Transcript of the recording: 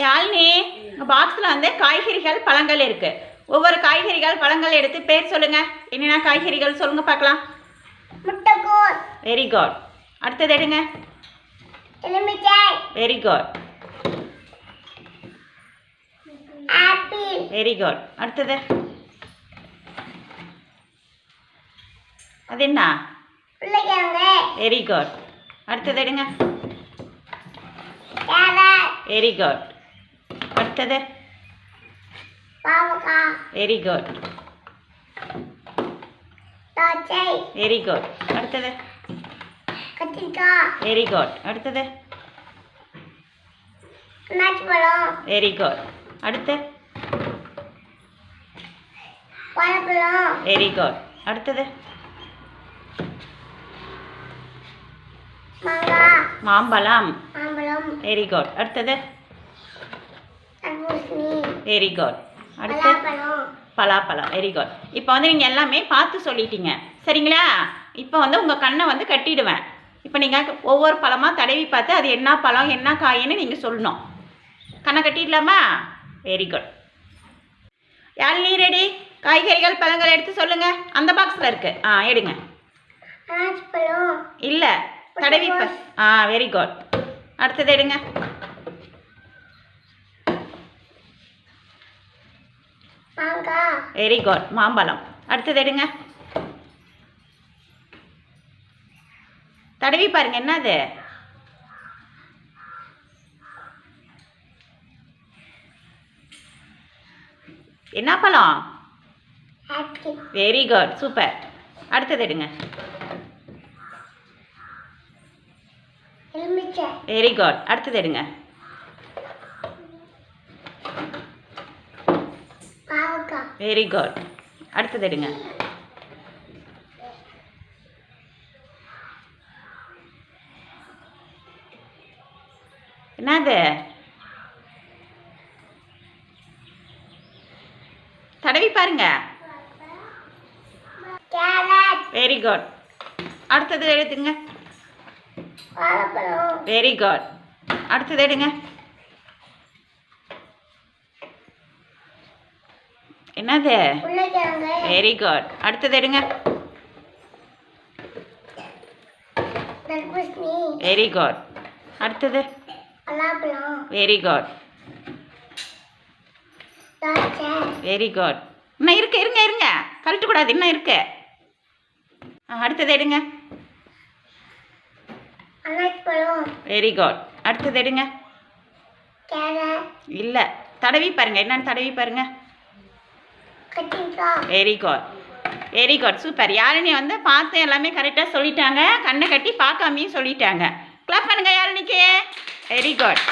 யாழினி உங்கள் பாக்ஸில் வந்து காய்கறிகள் பழங்கள் இருக்குது ஒவ்வொரு காய்கறிகள் பழங்கள் எடுத்து பேர் சொல்லுங்கள் என்னென்ன காய்கறிகள் சொல்லுங்கள் பார்க்கலாம். முட்டைக்கோஸ். வெரி குட் அடுத்தது எடுங்க. Very good apple. Very good அடுத்தது. அது என்ன? வெரி குட் அடுத்தது எடுங்க. வெரி குட் அடுத்தது வெரி குட் வெரி குட் அடுத்தது. வெரி குட் அடுத்தது. வெரி குட் அடுத்து. வெரி குட் அடுத்தது. மாம்பழம். வெரி குட் அடுத்தது. வெரி குட் அடுத்து பலாப்பழம். வெரி குட் இப்போ வந்து நீங்கள் எல்லாமே பார்த்து சொல்லிட்டீங்க. சரிங்களா? இப்போ வந்து உங்கள் கண்ணை வந்து கட்டிடுவேன். இப்போ நீங்கள் ஒவ்வொரு பழமாக தடவி பார்த்து அது என்ன பழம் என்ன காயின்னு நீங்கள் சொல்லணும். கண்ணை கட்டிடலாமா? வெரி குட் யாழினி ரெடி காய்கறிகள் பழங்கள் எடுத்து சொல்லுங்கள் அந்த பாக்ஸில் இருக்குது ஆ எடுங்க. இல்லை தடவி ஆ வெரி குட் அடுத்தது எடுங்க. வெரி குட் மாம்பழம். அடுத்தது எடுங்க. தடவி பாருங்க என்னது? என்ன பழம்? வெரி குட் சூப்பர் அடுத்தது எடுங்க. வெரி குட் அடுத்தது எடுங்க. வெரி குட் அடுத்தது எடுங்க. என்னது? தடவி பாருங்க. வெரி குட் அடுத்தது வாழைப்பழம். வெரி குட் அடுத்தது எடுங்க. என்னது? வெரி குட் அடுத்தது எடுங்க. வெரி குட் அடுத்தது? வெரி குட் வெரி குட் இன்னும் இருக்கு இருங்க இருங்க. கழட்டக்கூடாது இன்னும் இருக்கு. அடுத்தது எடுங்க. வெரி குட் அடுத்தது எடுங்க. இல்லை. தடவி பாருங்க. என்னன்னு தடவி பாருங்க. Very good very good super Yazhini வந்து பார்த்து எல்லாமே கரெக்டாக சொல்லிட்டாங்க. கண்ணை கட்டி பார்க்காமையும் சொல்லிட்டாங்க. கிளாப் பண்ணுங்க யாழினிக்கு வெரி குட்